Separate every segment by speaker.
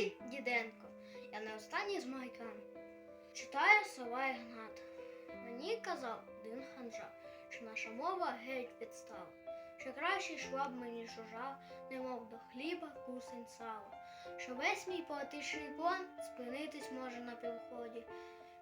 Speaker 1: Гей, діденко, я не останній з майкан. Читаю сова Ігнат. Мені казав один ханжа, що наша мова геть підстава, що краще йшла б мені чужа, немов до хліба кусень сала, що весь мій поетичний план спинитись може на півході,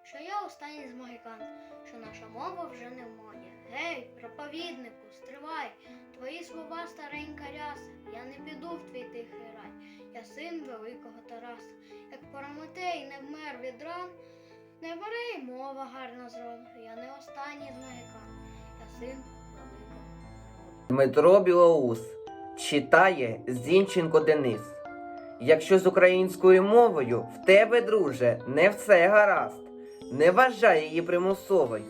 Speaker 1: що я останній з могикан, що наша мова вже не моді. Гей, проповіднику, стривай, твої слова старенька ряса, я не піду в твій тихий рай. Я син великого Тараса, як Прометей не вмер від ран, не бере й мова гарна зроду, я не останній з магікан, я син великого.
Speaker 2: Дмитро Білоус читає Зінченко Денис. Якщо з українською мовою в тебе, друже, не все гаразд, не вважай її примусовою.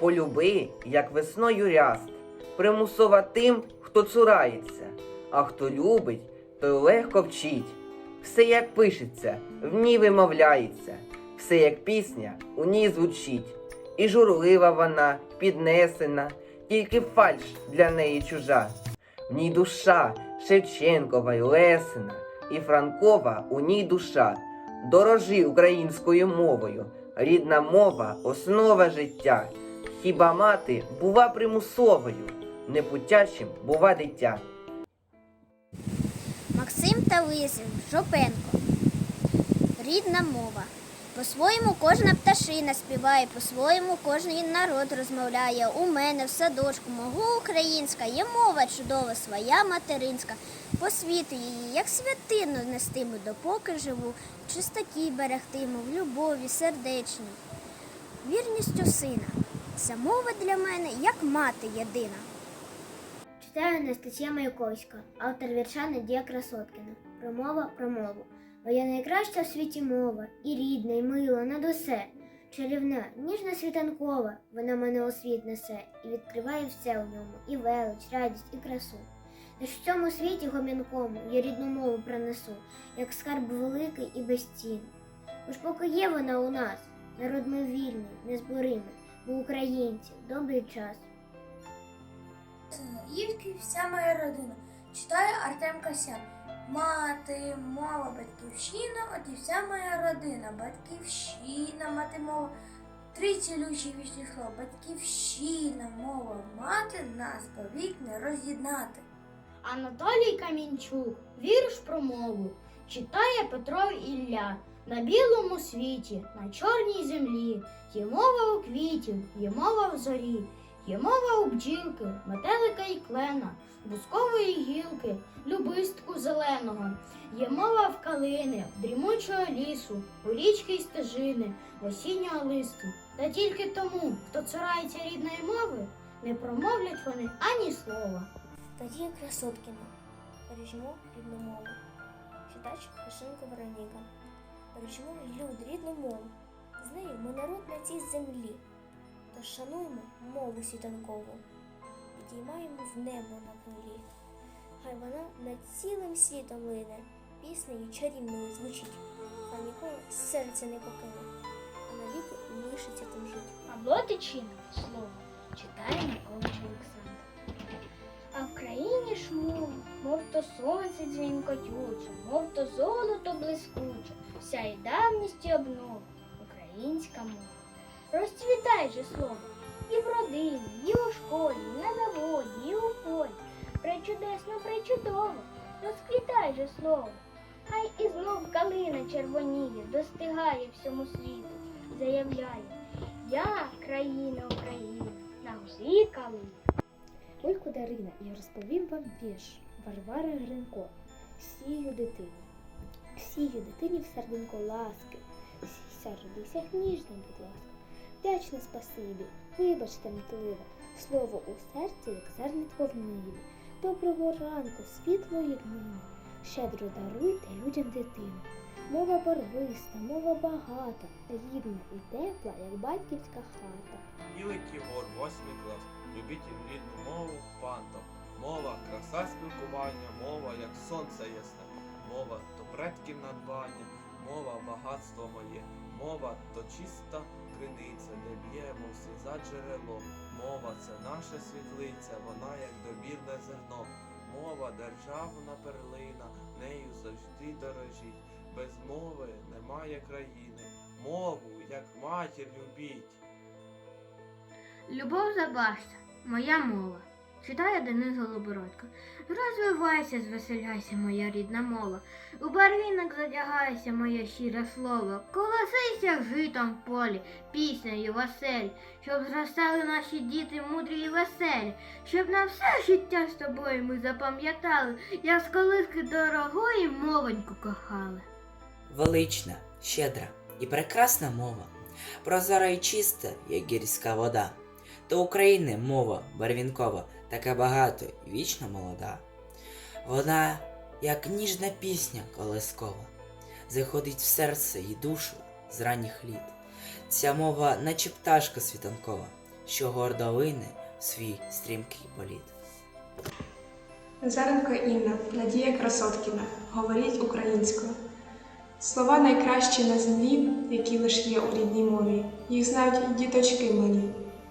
Speaker 2: Полюби, як весною ряст, примусова тим, хто цурається, а хто любить, той легко вчить. Все як пишеться, в ній вимовляється, все як пісня у ній звучить. І журлива вона, піднесена, тільки фальш для неї чужа. В ній душа Шевченкова й Лесина, і Франкова у ній душа. Дорожи українською мовою, рідна мова основа життя. Хіба мати бува примусовою, непутячим бува дитя.
Speaker 3: Максим Талисин, Шопенко. Рідна мова. По-своєму кожна пташина співає, по-своєму кожен народ розмовляє. У мене в садочку мого українська є мова чудова, своя материнська. По світу її, як святину нестиму, допоки живу, чистоті берегтиму, в любові сердечній. Вірністю сина. Ця мова для мене як мати єдина.
Speaker 4: Читаю Анастасія Маяковська, автор вірша Надія Красоткіна. Промова про мову. Моя найкраща в світі мова, і рідна, і мила над усе. Чарівна, ніжна світанкова, вона мене у світ несе і відкриває все у ньому, і велич, радість, і красу. Тож в цьому світі гомінкому я рідну мову принесу, як скарб великий і безцінний. Бо ж поки є вона у нас, народ ми вільний, незборимий, ми українці, добрий час.
Speaker 5: Ївки вся моя родина. Читає Артем Касян. Мати, мова, батьківщина, от і вся моя родина. Батьківщина, мати, мова. Три цілющі вічні слова. Батьківщина, мова, мати нас повік не роз'єднати.
Speaker 1: Анатолій Камінчук, вірш про мову, читає Петро Ілля. На білому світі, на чорній землі, є мова у квітів, є мова в зорі, є мова у бджілки, метелика і клена, бускової гілки, любистку зеленого, є мова в калини, дрімучого лісу, у річки й стежини, осіннього листу. Та тільки тому, хто цурається рідної мови, не промовлять вони ані слова.
Speaker 4: Надія Красоткіна. Бережемо рідну мову. Читач Лишенко Вероніка. Бережемо люд, рідну мову. З нею ми народ на цій землі. Тож шануємо мову світанкову. Підіймаємо в небо на крилі. Хай вона над цілим світом лине, піснею чарівною звучить. Хай ніколи серце не покине, а навіки лишиться там жить.
Speaker 1: Павло Тичина, слово, читає Миколич Олександр.
Speaker 4: А в країні ж мов, мов то сонце дзвінкотюче, мов то золото блискуче, вся й давність і обнова, українська мова. Розцвітай же слово і в родині, і у школі, і на заводі, і у полі. Пречудесно, пречудово, розквітай же слово. Хай і знов калина червоніє, достигає всьому світу, заявляє, я країна Україна, на усій калині.
Speaker 6: Олько Дарина, я розповім вам вірш Варвари Гринко. Сію дитині. Сію дитині в серденько ласки. Сійся, родися будь ласка. Вдячне спасибі, вибачте, метливе, слово у серці, як зернятко в ниві. Доброго ранку, світлої днини. Щедро даруйте людям дитину. Мова барвиста, мова багата, рідна і тепла, як батьківська хата.
Speaker 7: Білий Єгор, восьмий клас. Любіть рідну мову, фанта. Мова, краса спілкування, мова, як сонце ясне. Мова то предків надбання, мова багатство моє. Мова то чиста криниця, де б'ємо всі за джерело. Мова це наша світлиця, вона як добірне зерно. Мова державна перлина, нею завжди дорожіть. без мови немає країни. Мову, як матір любіть.
Speaker 8: Любов забашта, моя мова. Читає Денис Голобородько. Розвивайся, звеселяйся, моя рідна мова. У барвінок задягайся, моє щире слово. Колосися житом в полі, піснею весель, щоб зростали наші діти мудрі і веселі, щоб на все життя з тобою ми запам'ятали, як з колиски дорогої мовоньку кохали.
Speaker 9: Велична, щедра і прекрасна мова, прозора і чиста, як гірська вода. До України мова барвінкова, така багата і вічно молода. Вона, як ніжна пісня колискова, заходить в серце і душу з ранніх літ. Ця мова, наче пташка світанкова, що гордо лине в свій стрімкий політ.
Speaker 10: Назаренко Інна, Надія Красоткіна. Говоріть українською. Слова найкращі на землі, які лиш є у рідній мові. Їх знають і діточки малі.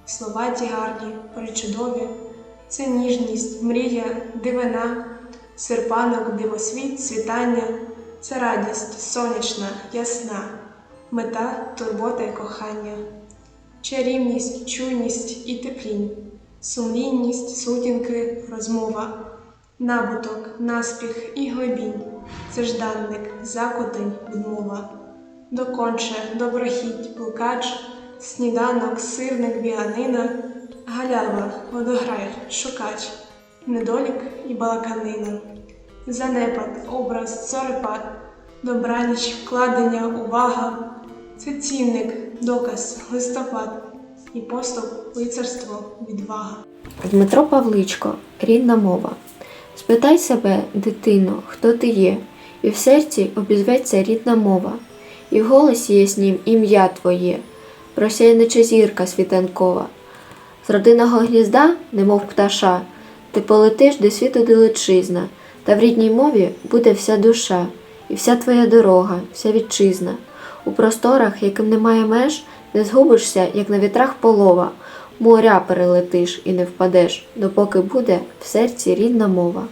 Speaker 10: Слова ті гарні, причудові. Це ніжність, мрія, дивина, серпанок, дивосвіт, світання. Це радість сонячна, ясна, мета, турбота й кохання, чарівність, чуйність і теплінь, сумлінність, сутінки, розмова. Набуток, наспіх і глибінь, це жданник, закотень, відмова. Доконче, доброхідь, плукач, сніданок, сирник, біганина, галява, водограй, шукач, недолік і балаканина. Занепад, образ, зорепад, добраніч, вкладення, увага, це цінник, доказ, листопад і поступ, лицарство, відвага.
Speaker 11: Дмитро Павличко, рідна мова. Спитай себе, дитино, хто ти є, і в серці обізветься рідна мова, і в голосі яснім ім'я твоє, просяйнича зірка світанкова. З родинного гнізда, немов пташа, ти полетиш до світу далечизна, та в рідній мові буде вся душа, і вся твоя дорога, вся вітчизна. У просторах, яким немає меж, не згубишся, як на вітрах полова, моря перелетиш і не впадеш, допоки буде в серці рідна мова.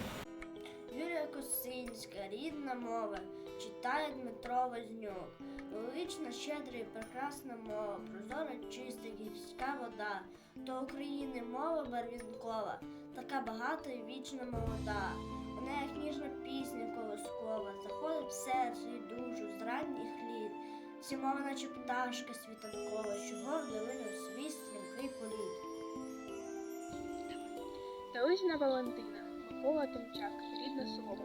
Speaker 12: До України мова барвінкова, така багата і вічно молода. Вона, як ніжна пісня колоскова, заходить в серце і душу з ранніх літ. Ця мова, наче пташка світанкова, що гордо у свій стрімкий політ.
Speaker 13: Тализна Валентина, Микола Томчак, рідне слово.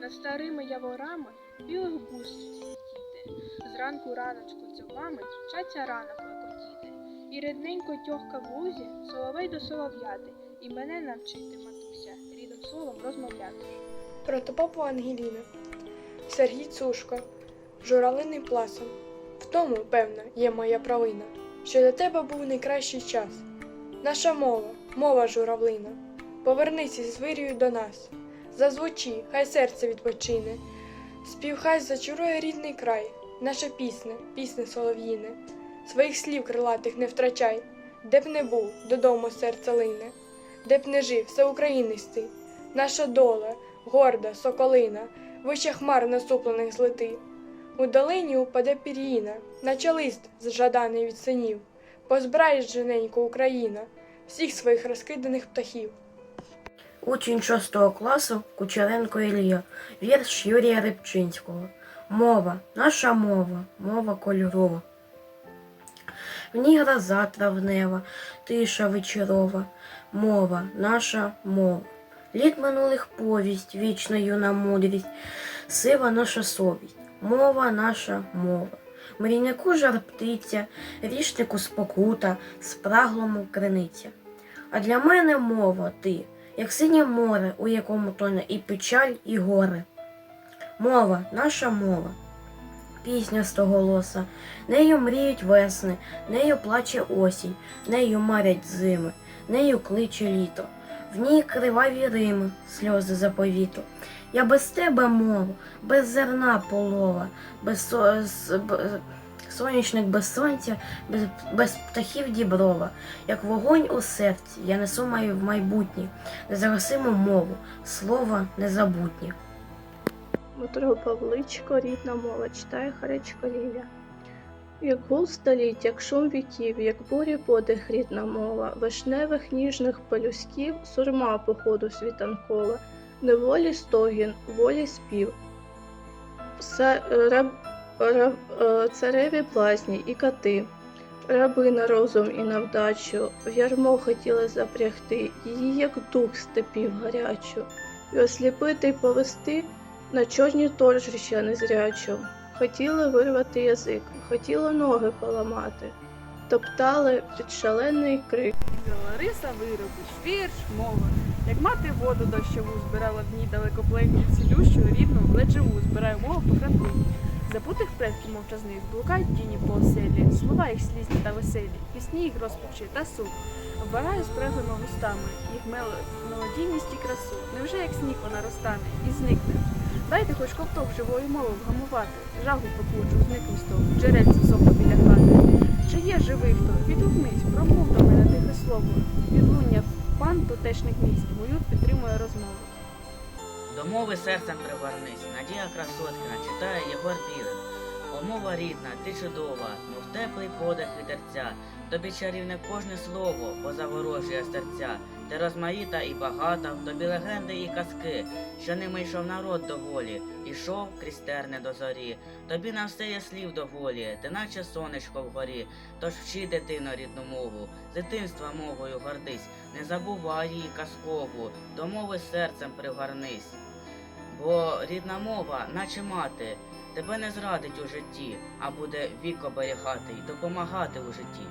Speaker 13: Над старими яворами білих бус світіти. Зранку раночку дзьобами вчаться рано клекотіти. І рідненько тьохка в соловей до солов'яти, і мене навчити, матуся, рідним словом розмовляти.
Speaker 10: Протопопу Ангеліна, Сергій Цушко, журавлиний пласом. В тому, певно, є моя провина, що для тебе був найкращий час. Наша мова, мова журавлина, повернися з вирію до нас. Зазвучи, хай серце відпочине, спів хай зачарує рідний край, наша пісня, пісня солов'їне. Своїх слів крилатих не втрачай, де б не був, додому серце лине, де б не жив, все українець ти, наша доля, горда, соколина, вище хмар насуплених злети. У долині упаде пір'їна, наче лист зжаданий від синів. Позбирай жененько Україна, всіх своїх розкиданих птахів.
Speaker 14: Учень шостого класу Кучеренко Ілля, вірш Юрія Рибчинського. Мова, наша мова, мова кольорова. В ній гроза травнева, тиша вечорова, мова, наша мова. Літ минулих повість, вічна юна мудрість, сива наша совість, мова наша мова. Мрійнику жар птиця, річнику спокута, спраглому криниця. А для мене мова ти, як синє море, у якому тоне і печаль, і горе. Мова, наша мова, пісня стоголоса, нею мріють весни, нею плаче осінь, нею марять зими, нею кличе літо, в ній криваві рими, сльози заповіту. Я без тебе мову, без зерна полова, без сонячник без сонця, без, без птахів діброва, як вогонь у серці, я несу маю в майбутнє, незагасиму мову, слова незабутнє.
Speaker 11: Дмитро Павличко, рідна мова, читає Харечко Ліля. Як гул століть, як шум віків, як бурі подих рідна мова, вишневих ніжних пелюсків, сурма походу світанкова, неволі стогін, волі спів. Са, раб, раб, е, цареві блазні і кати, раби на розум і на вдачу, в ярмо хотіли запрягти, її, як дух степів гарячу, і осліпити й повести на чорні торжища незрячу. Хотіли вирвати язик, хотіли ноги поламати, топтали під шалений крик.
Speaker 13: Лариса виробиш, вірш, мова. Як мати воду дощову збирала в дні далекоплені, цілющу, рідну, ледь живу, збираю мову по хребти. Забутих предків мовчазних блукають тіні по оселі, слова їх слізні та веселі, пісні їх розпачі та суд. Вбираю спреглими вустами, їх мел- мелодійність і красу. Невже як сніг вона розтане і зникне? Дайте хоч ковток живої мови вгамувати, жагу покучу, зникну з того, джерельце сохло біля хати. Чи є живий хто? Відгукнись, промов до мене тихе слово. Відлуння пан тутешних місць, мою підтримує розмову.
Speaker 15: До мови серцем привернись, Надія красотка, читає Єгор Пілин. Мова рідна, ти чудова, мов теплий подих вітерця, тобі чарівне кожне слово позаворожує серця. Ти розмаїта і багата, в тобі легенди і казки, що ними йшов народ до волі, ішов крізь терни до зорі. Тобі на все є слів доволі, ти наче сонечко вгорі. Тож вчи дитино рідну мову, з дитинства мовою гордись, не забувай її казкову, до мови серцем пригорнись. Бо рідна мова, наче мати, тебе не зрадить у житті, а буде вік оберігати й допомагати у житті.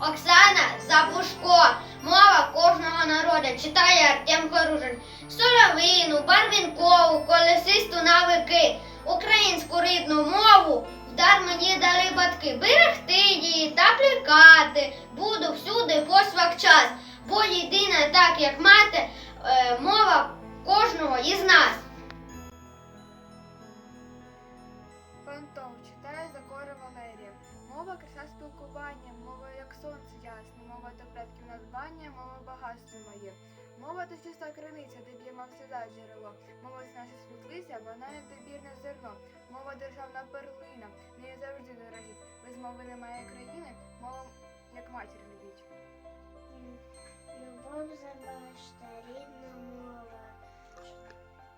Speaker 3: Оксана Забушко, мова кожного народу, читає Артем Хоружин. Соловину, барвінкову, колесисту навики, українську рідну мову вдар мені дали батьки. Берегти її та плекати буду всюди повсякчас, бо єдина, так як мати, е, мова кожного із нас.
Speaker 16: Мова чиста криниця, де б'є всегда джерело. Мова наша світлиця, вона недобірне зерно. Мова державна перлина, неї завжди дорогіть. Без мови немає країни, мова як матір любіть.
Speaker 17: Любов забашта, рідна мова.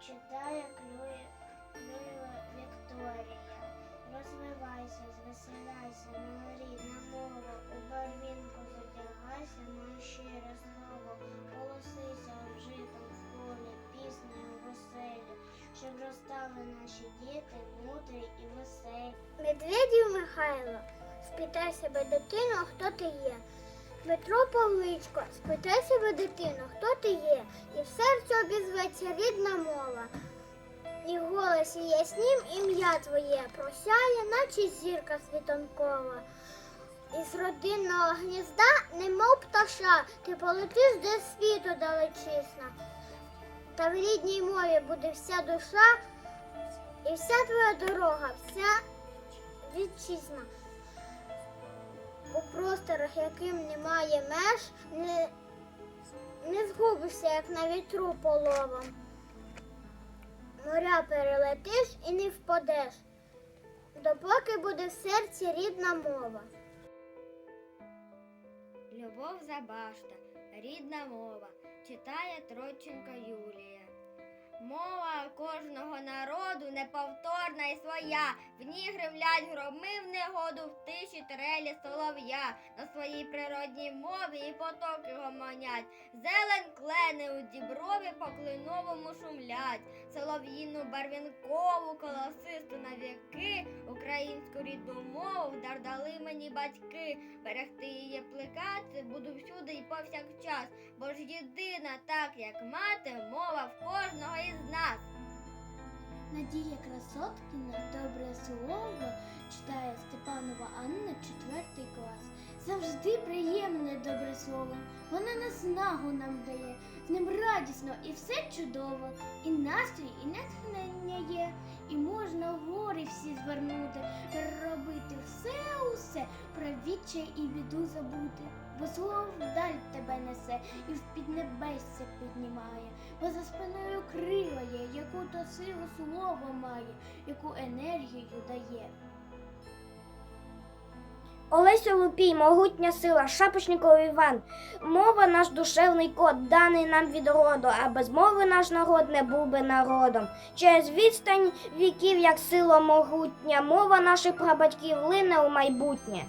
Speaker 17: Читає Клює Вікторія. Розвивайся, звеселяйся, моя рідна мова. У барвінку задягайся, моє щире слово. Голосися обжитом в полі, піснею веселі, щоб ростали наші діти, мудрі і веселі.
Speaker 18: Медведів Михайло, спитай себе дитино, хто ти є. Дмитро Павличко, спитай себе дитино, хто ти є, і в серці обізветься рідна мова. І в голосі яснім ім'я твоє просяє, наче зірка світанкова. Із родинного гнізда, немов пташа, ти полетиш до світу далечисна. Та в рідній мові буде вся душа, і вся твоя дорога, вся вітчизна. У просторах, яким немає меж, не, не згубишся, як на вітру половом. Моря перелетиш і не впадеш, допоки буде в серці рідна мова.
Speaker 12: Любов за башта, рідна мова, читає Тройченко Юлія. Мова кожного народу неповторна і своя. В ній гремлять громи в негоду в тиші трелі солов'я. На своїй природній мові і потоки гомонять. Зелень клени у діброві по клиновому шумлять. Солов'їну барвінкову, колосисту вдар дали мені батьки. Берегти її плекати буду всюди і повсякчас. Бо ж єдина, так як мати, мова в кожного із нас.
Speaker 19: Надія Красоткіна добре слово читає Степанова Анна, четвертий клас. Завжди приємне добре слово. Вона наснагу нам дає, з ним радісно і все чудово. І настрій, і натхнення є, і можна гори всі звернути, робити все усе, про відчай і біду забути. бо слово вдаль тебе несе і в піднебесся піднімає, бо за спиною крила є, яку то силу слово має, яку енергію дає.
Speaker 18: Олесю Лупій, могутня сила, Шапочников Іван. Мова наш душевний код, даний нам від роду, а без мови наш народ не був би народом. Через відстань віків, як сила могутня, мова наших прабатьків лине у майбутнє.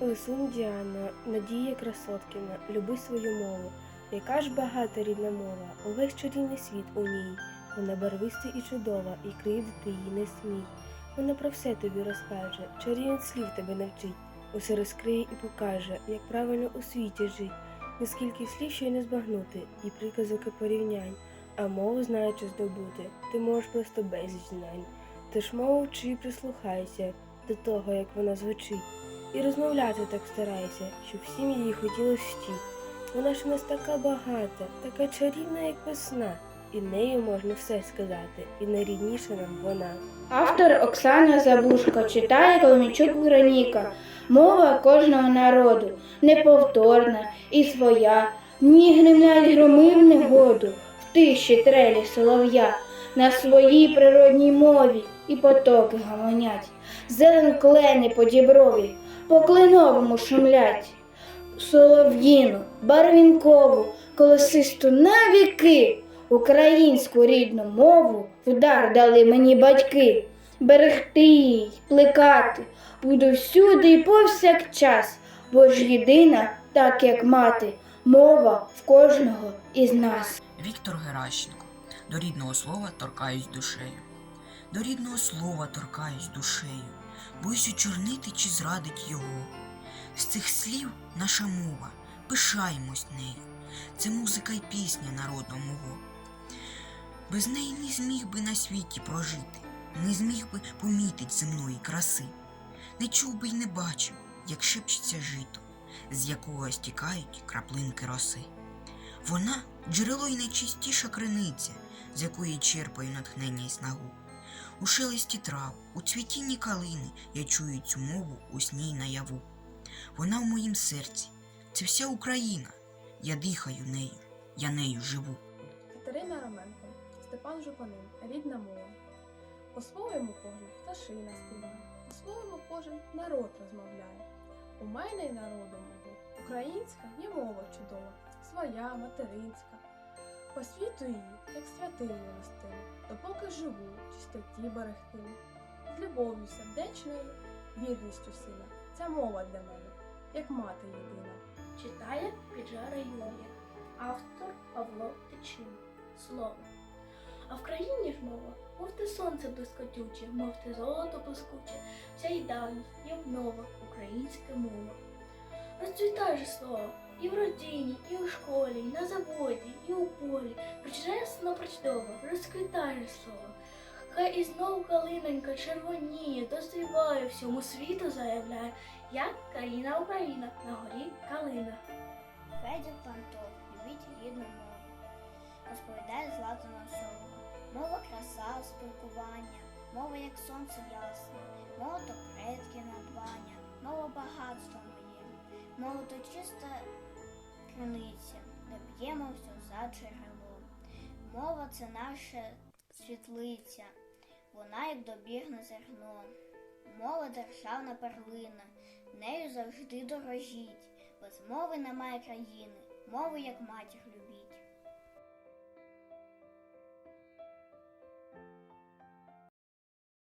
Speaker 20: Лисун Діана, Надія Красоткіна, люби свою мову. Яка ж багата рідна мова, увесь чарівний світ у ній. Вона барвиста і чудова, і кривдити її не смій. Вона про все тобі розкаже, чарівних слів тебе навчить, усе розкриє і покаже, як правильно у світі жить. Наскільки слів ще й не збагнути, і приказок і порівнянь, а мову знаючи здобути, ти можеш просто безліч знань. Тож мову вчи і прислухайся до того, як вона звучить. І розмовляти так старайся, щоб всім її хотілося вчити. Вона ж у нас така багата, така чарівна, як весна, і нею можна все сказати, і найрідніша нам вона.
Speaker 21: Автор Оксана Забушко читає Коломійчук Вероніка. Мова кожного народу неповторна і своя. Ні гримлять громи в негоду, в тиші трелі солов'я. На своїй природній мові і потоки гамонять. Зелен клени по діброві, по кленовому шумлять. Солов'їну, барвінкову, колосисту на віки, українську рідну мову вдар дали мені батьки. Берегти її, плекати, буду всюди і повсякчас, бо ж єдина, так як мати, мова в кожного із нас.
Speaker 22: Віктор Геращенко. До рідного слова торкаюсь душею. До рідного слова торкаюсь душею. Боюсь очорнити чи зрадить його. З цих слів наша мова, пишаємось нею. Це музика й пісня народу мого. Без неї не зміг би на світі прожити, не зміг би помітить земної краси. Не чув би й не бачив, як шепчеться жито, з якого стікають краплинки роси. Вона джерело й найчистіша криниця, з якої черпаю натхнення й снагу. У шелесті трав, у цвітінні калини я чую цю мову у сні й наяву. Вона в моїм серці, це вся Україна. Я дихаю нею, я нею живу.
Speaker 16: Катерина Роменко, Степан Жупанин, рідна мова. По-своєму кожен пташина співає, по-своєму кожен народ розмовляє. У мене й народу мого українська є мова чудова, своя, материнська. По світу її, як святиню нестиму, допоки живу, чистоті берегтиму. З любов'ю сердечною, вірністю сина. Ця мова для мене, як мати єдина.
Speaker 23: Читає Піджара Юлія, автор Павло Тичин. Слово. А в країні ж мова, мов те сонце блискотюче, мов те золото блискуче, вся й давність, і обнова, українська мова. Розцвітай же слово і в родині, і у школі, і на заводі, і у полі. Причесно, причудово, розквітай слово. Хай і знов калинонька червоніє, дозріває, всьому світу заявляє, як країна Україна на горі калина.
Speaker 12: Федір Пантов, любіть рідну мову. Розповідає Злата Носова. Мова краса, спілкування, мова як сонце ясне, мова то предки надбання, мова багатство моє, мова то чиста криниця, де п'ємо все за джерело. Мова це наша світлиця, вона як добірне зерно. Мова державна перлина, нею завжди дорожіть. Без мови немає країни, мови як матір любить.